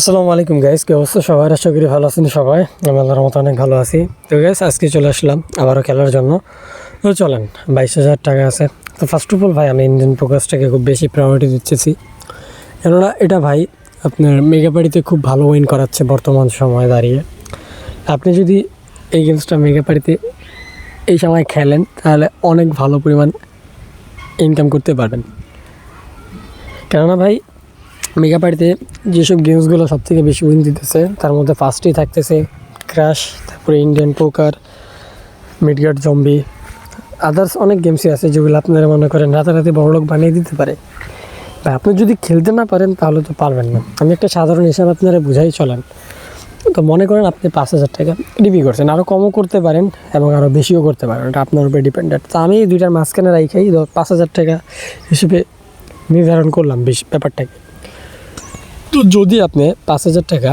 আসসালামু আলাইকুম গাইস কি অবস্থা? সবাই আশা করি ভালো আছেন সবাই। আমি আল্লাহর মতো অনেক ভালো আছি। তো গাইস আজকে চলে আসলাম আবারও খেলার জন্য। তো, চলেন, বাইশ হাজার টাকা আছে। তো ফার্স্ট অফ অল ভাই, আমি ইঞ্জিন ফোকাসটাকে খুব বেশি প্রায়োরিটি দিচ্ছি। কেননা, এটা, ভাই, আপনার মেগা মেগাপাড়িতে খুব ভালো উইন করাচ্ছে বর্তমান সময়ে দাঁড়িয়ে। আপনি যদি এই গেমসটা মেগা মেগাপাড়িতে এই সময় খেলেন, তাহলে অনেক ভালো পরিমাণ ইনকাম করতে পারবেন। কেননা, ভাই মেগাপাড়িতে যেসব গেমসগুলো সব থেকে বেশি উইন দিতেছে, তার মধ্যে ফার্স্টেই থাকতেছে ক্র্যাশ তারপরে ইন্ডিয়ান পোকার মিডগার্ড জম্বি আদার্স অনেক গেমসই আছে যেগুলো আপনারা মনে করেন রাতারাতি বড়লোক বানিয়ে দিতে পারে। বা আপনি যদি খেলতে না পারেন তাহলে তো পারবেন না। আমি একটা সাধারণ হিসাব আপনারা বুঝাই চলেন। তো মনে করেন আপনি পাঁচ হাজার টাকা ডিপি করছেন আরও কমও করতে পারেন এবং আরও বেশিও করতে পারেন, এটা আপনার উপরে ডিপেন্ডেন্ট তো আমি এই দুইটার মাঝখানে রাইখাই পাঁচ হাজার টাকা হিসেবে নির্ধারণ করলাম বেশ ব্যাপারটাকে। তো যদি আপনি পাঁচ হাজার টাকা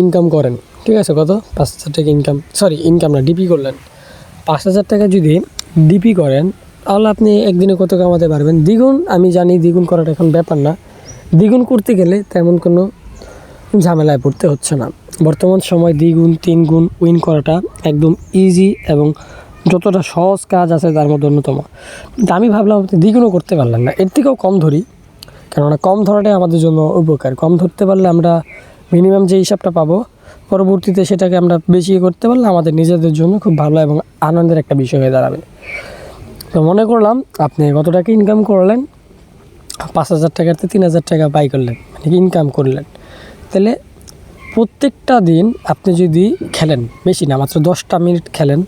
ইনকাম করেন, ঠিক আছে কত? পাঁচ হাজার টাকা ইনকাম সরি ইনকাম না ডিপি করলেন। পাঁচ হাজার টাকা যদি ডিপি করেন, তাহলে আপনি একদিনে কত কামাতে পারবেন? দ্বিগুণ, আমি জানি দ্বিগুণ করাটা এখন ব্যাপার না। দ্বিগুণ করতে গেলে তেমন কোনো ঝামেলায় পড়তে হচ্ছে না। বর্তমান সময় দ্বিগুণ তিন গুণ উইন করাটা একদম ইজি এবং যতটা সহজ কাজ আছে তার মধ্যে অন্যতম। আমি ভাবলাম দ্বিগুণও করতে পারলেন না। এর থেকেও কম ধরি। কেননা কম ধরাটাই আমাদের জন্য উপকার। কম ধরতে পারলে আমরা মিনিমাম যে হিসাবটা পাবো, পরবর্তীতে সেটাকে আমরা বেশি করতে পারলে আমাদের নিজেদের জন্য খুব ভালো এবং আনন্দের একটা বিষয় হয়ে দাঁড়াবে। তো মনে করলাম, আপনি কত টাকা ইনকাম করলেন? পাঁচ হাজার টাকাতে তিন হাজার টাকা পাই করলেন মানে ইনকাম করলেন? তাহলে প্রত্যেকটা দিন আপনি যদি খেলেন, বেশি না, মাত্র দশটা মিনিট খেলেন,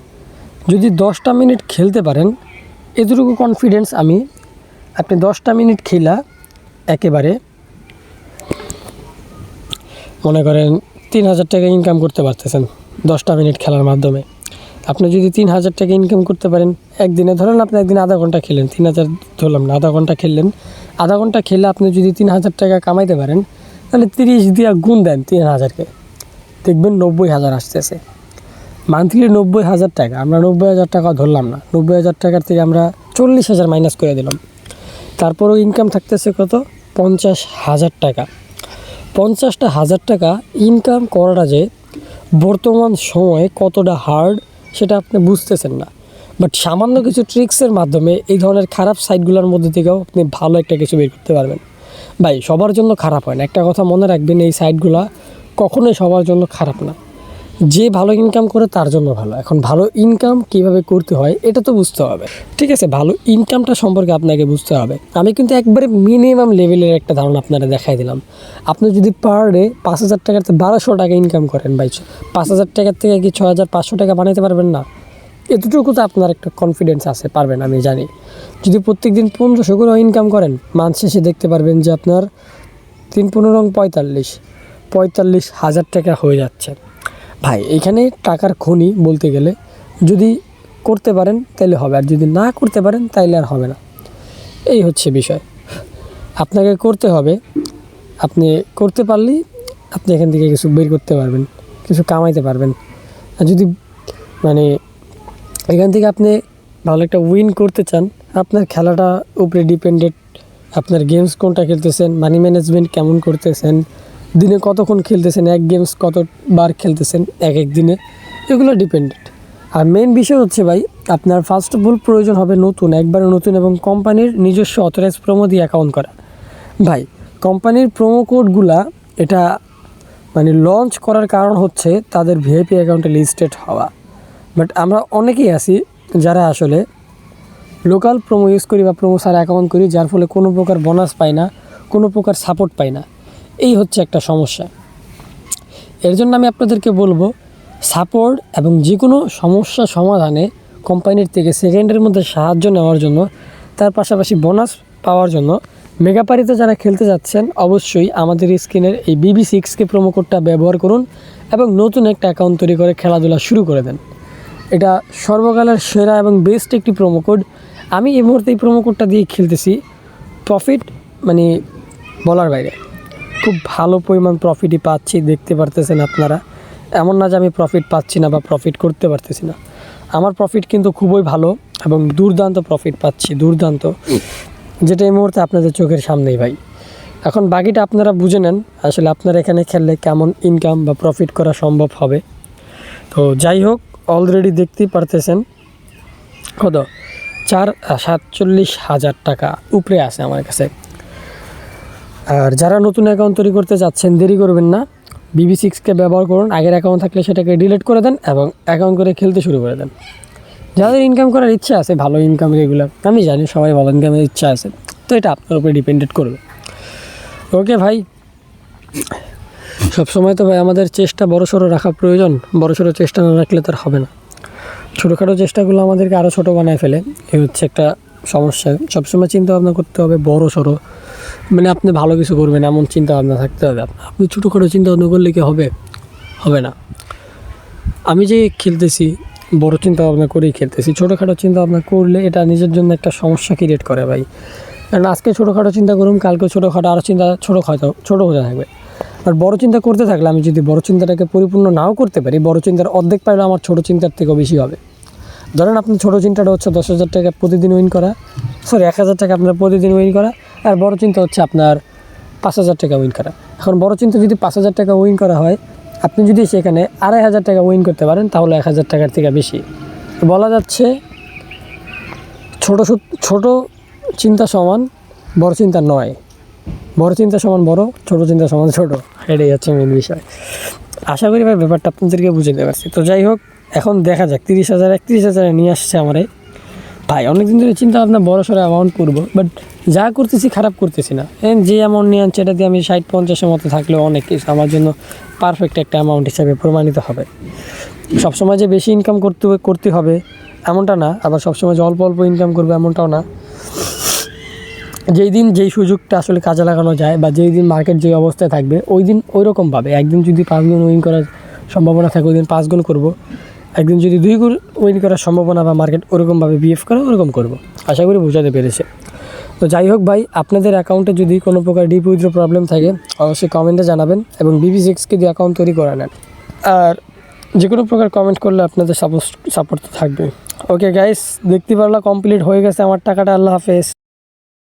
যদি দশটা মিনিট খেলতে পারেন, এতটুকু কনফিডেন্স আমি, আপনি দশটা মিনিট খেলা একেবারে মনে করেন তিন হাজার টাকা ইনকাম করতে পারতেছেন, দশটা মিনিট খেলার মাধ্যমে। আপনি যদি তিন হাজার টাকা ইনকাম করতে পারেন, একদিনে ধরেন আপনি একদিন আধা ঘণ্টা খেলেন, তিন হাজার ধরলাম না, আধা ঘণ্টা খেললেন, আধা ঘণ্টা খেলে আপনি যদি তিন হাজার টাকা কামাইতে পারেন, তাহলে তিরিশ দিয়া গুণ দেন তিন হাজারকে। দেখবেন নব্বই হাজার আসতেছে। মান্থলি নব্বই হাজার টাকা, আমরা নব্বই হাজার টাকা ধরলাম না, নব্বই হাজার টাকার থেকে আমরা চল্লিশ হাজার মাইনাস করে দিলাম। তারপরেও ইনকাম থাকতেছে কত? পঞ্চাশ হাজার টাকা। পঞ্চাশটা হাজার টাকা ইনকাম করাটা যে বর্তমান সময়ে কতটা হার্ড সেটা আপনি বুঝতেছেন না। বাট সামান্য কিছু ট্রিক্সের মাধ্যমে এই ধরনের খারাপ সাইটগুলোর মধ্যে থেকেও আপনি ভালো একটা কিছু বের করতে পারবেন। ভাই, সবার জন্য খারাপ হয় না। একটা কথা মনে রাখবেন, এই সাইটগুলো কখনোই সবার জন্য খারাপ না। যে ভালো ইনকাম করে তার জন্য ভালো। এখন ভালো ইনকাম কীভাবে করতে হয়, এটা তো বুঝতে হবে। ঠিক আছে, ভালো ইনকামটা সম্পর্কে আপনাকে বুঝতে হবে। আমি কিন্তু একবারে মিনিমাম লেভেলের একটা ধারণা আপনারা দেখাই দিলাম। আপনি যদি পার ডে পাঁচ হাজার থেকে বারোশো টাকা ইনকাম করেন ভাই, পাঁচ হাজার টাকার থেকে কি ছ হাজার পাঁচশো টাকা বানাইতে পারবেন না? এতটুকু তো আপনার একটা কনফিডেন্স আছে, পারবেন, আমি জানি। যদি প্রত্যেক দিন পনেরোশো করে ইনকাম করেন মাস শেষে দেখতে পারবেন যে আপনার তিন পনেরো রং পঁয়তাল্লিশ পঁয়তাল্লিশ হাজার টাকা হয়ে যাচ্ছে। ভাই, এখানে টাকার খনি বলতে গেলে যদি করতে পারেন তাহলে হবে, আর যদি না করতে পারেন তাইলে আর হবে না। এই হচ্ছে বিষয়। আপনাকে করতে হবে, আপনি করতে পারলেই আপনি এখান থেকে কিছু বের করতে পারবেন, কিছু কামাইতে পারবেন। আর যদি মানে এখান থেকে আপনি ভালো একটা উইন করতে চান, আপনার খেলাটা উপরে ডিপেন্ডেড আপনার গেমস কোনটা খেলতেছেন মানি ম্যানেজমেন্ট কেমন করতেছেন দিনে কতক্ষণ খেলতেছেন, এক গেমস কতবার খেলতেছেন, এক এক দিনে, এগুলো ডিপেন্ডেড আর মেন বিষয় হচ্ছে ভাই, আপনার ফার্স্ট অফ অল প্রয়োজন হবে নতুন, একবারে নতুন এবং কোম্পানির নিজস্ব অথরাইজ প্রোমো দিয়ে অ্যাকাউন্ট করা। ভাই কোম্পানির প্রোমো কোডগুলা এটা মানে লঞ্চ করার কারণ হচ্ছে তাদের ভিআইপি অ্যাকাউন্টে লিস্টেড হওয়া। বাট আমরা অনেকেই আছি যারা আসলে লোকাল প্রোমো ইউজ করি বা প্রোমো সার অ্যাকাউন্ট করি, যার ফলে কোনো প্রকার বোনাস পাই না, কোনো প্রকার সাপোর্ট পাই না। এই হচ্ছে একটা সমস্যা। এর জন্য আমি আপনাদেরকে বলব সাপোর্ট এবং যে কোনো সমস্যা সমাধানে কোম্পানির থেকে সেকেন্ডের মধ্যে সাহায্য নেওয়ার জন্য, তার পাশাপাশি বোনাস পাওয়ার জন্য মেগাপারিতে যারা খেলতে যাচ্ছেন, অবশ্যই আমাদের স্ক্রিনের এই বিবি সিক্সকে প্রোমো কোডটা ব্যবহার করুন এবং নতুন একটা অ্যাকাউন্ট তৈরি করে খেলাধুলা শুরু করে দেন। এটা সর্বকালের সেরা এবং বেস্ট একটি প্রোমো কোড আমি এই মুহূর্তে এই প্রোমো কোডটা দিয়ে খেলতেছি। প্রফিট মানে বলার বাইরে। খুব ভালো পরিমাণ প্রফিটই পাচ্ছি, দেখতে পারতেছেন আপনারা। এমন না যে আমি প্রফিট পাচ্ছি না বা প্রফিট করতে পারতেছি না। আমার প্রফিট কিন্তু খুবই ভালো এবং দুর্দান্ত প্রফিট পাচ্ছি, দুর্দান্ত। যেটা এই মুহূর্তে আপনাদের চোখের সামনেই ভাই। এখন বাকিটা আপনারা বুঝে নেন, আসলে আপনারা এখানে খেললে কেমন ইনকাম বা প্রফিট করা সম্ভব হবে। তো যাই হোক অলরেডি দেখতেই পারতেছেন। কত? চার, সাতচল্লিশ হাজার টাকা উপরে আছে আমার কাছে। আর যারা নতুন অ্যাকাউন্ট তৈরি করতে যাচ্ছেন, দেরি করবেন না। বিবি সিক্সকে ব্যবহার করুন। আগের অ্যাকাউন্ট থাকলে সেটাকে ডিলিট করে দেন এবং অ্যাকাউন্ট করে খেলতে শুরু করে দেন। যাদের ইনকাম করার ইচ্ছা আছে, ভালো ইনকাম রেগুলার আমি জানি সবাই ভালো ইনকামের ইচ্ছা আছে, তো এটা আপনার উপরে ডিপেন্ডেড করবে। ওকে ভাই। সবসময় তো ভাই আমাদের চেষ্টা বড় সড়ো রাখা প্রয়োজন, বড় সড়ো চেষ্টা না রাখলে তার হবে না। ছোটোখাটো চেষ্টাগুলো আমাদেরকে আরও ছোটো বানায় ফেলে। এই হচ্ছে একটা সমস্যা। সবসময় চিন্তা ভাবনা করতে হবে, বড়, সড়ো। মানে আপনি ভালো কিছু করবেন, এমন চিন্তা ভাবনা থাকতে হবে। আপনি ছোটোখাটো চিন্তা ভাবনা করলে কি হবে? হবে না। আমি যে খেলতেছি, বড় চিন্তা ভাবনা করেই খেলতেছি, ছোটোখাটো চিন্তা ভাবনা করলে এটা নিজের জন্য একটা সমস্যা ক্রিয়েট করে ভাই। কারণ আজকে ছোটোখাটো চিন্তা করুন, কালকে ছোটোখাটো আরও চিন্তা ছোটো হয়তো ছোটো হতে থাকবে। আর বড় চিন্তা করতে থাকলে আমি যদি বড় চিন্তাটাকে পরিপূর্ণ নাও করতে পারি, বড় চিন্তার অর্ধেক পাইলে আমার ছোটো চিন্তার থেকেও বেশি হবে। ধরেন আপনি ছোটো চিন্তাটা হচ্ছে দশ হাজার টাকা প্রতিদিন উইন করা। সরি এক হাজার টাকা আপনার প্রতিদিন উইন করা আর বড় চিন্তা হচ্ছে আপনার পাঁচ হাজার টাকা উইন করা। এখন বড় চিন্তা যদি পাঁচ হাজার টাকা উইন করা হয়, আপনি যদি সেখানে আড়াই হাজার টাকা উইন করতে পারেন, তাহলে এক হাজার টাকার থেকে বেশি। বলা যাচ্ছে ছোটো ছোটো চিন্তা সমান বড় চিন্তা নয়। বড় চিন্তা সমান বড়, ছোট চিন্তা সমান ছোট। এটাই হচ্ছে মেন বিষয়। আশা করি ভাই ব্যাপারটা আপনাদেরকে বুঝতে পারছি। তো যাই হোক এখন দেখা যাক, তিরিশ হাজার, একত্রিশ হাজারে নিয়ে আসছে আমার। ভাই, অনেকদিন ধরে চিন্তা ভাবনা বড় সড়ো অ্যামাউন্ট করব বাট যা করতেছি খারাপ করতেছি না। এই যে অ্যামাউন্ট নিয়ে আনছে, এটা দিয়ে আমি ষাট, পঞ্চাশের মতো থাকলেও অনেক কিছু আমার জন্য পারফেক্ট একটা অ্যামাউন্ট হিসাবে প্রমাণিত হবে। সবসময় যে বেশি ইনকাম করতে করতে হবে, এমনটা না। আবার সবসময় যে অল্প অল্প ইনকাম করবে, এমনটাও না। যেই দিন যেই সুযোগটা আসলে কাজে লাগানো যায় বা যেই দিন মার্কেট যে অবস্থায় থাকবে ওই দিন ওই রকমভাবে একদিন যদি পাঁচ গুণ উইন করার সম্ভাবনা থাকে ওই দিন পাঁচ গুণ করব। একদিন যদি দুই গুণ উইন করার সম্ভাবনা বা মার্কেট ওরকমভাবে বিহেভ করে, ওরকম করব। আশা করি বোঝাতে পেরেছে। তো যাই হোক ভাই, আপনাদের অ্যাকাউন্টে যদি কোনো প্রকার ডিপ উইথড্র প্রবলেম থাকে, অবশ্যই কমেন্টে জানাবেন এবং বিবি সিক্সকে দিয়ে অ্যাকাউন্ট তৈরি করে নেন। আর যে কোনো প্রকার কমেন্ট করলে আপনাদের সাপোর্ট সাপোর্ট তো থাকবে ওকে গাইস দেখতে পারলা কমপ্লিট হয়ে গেছে আমার টাকাটা। আল্লাহ হাফেজ।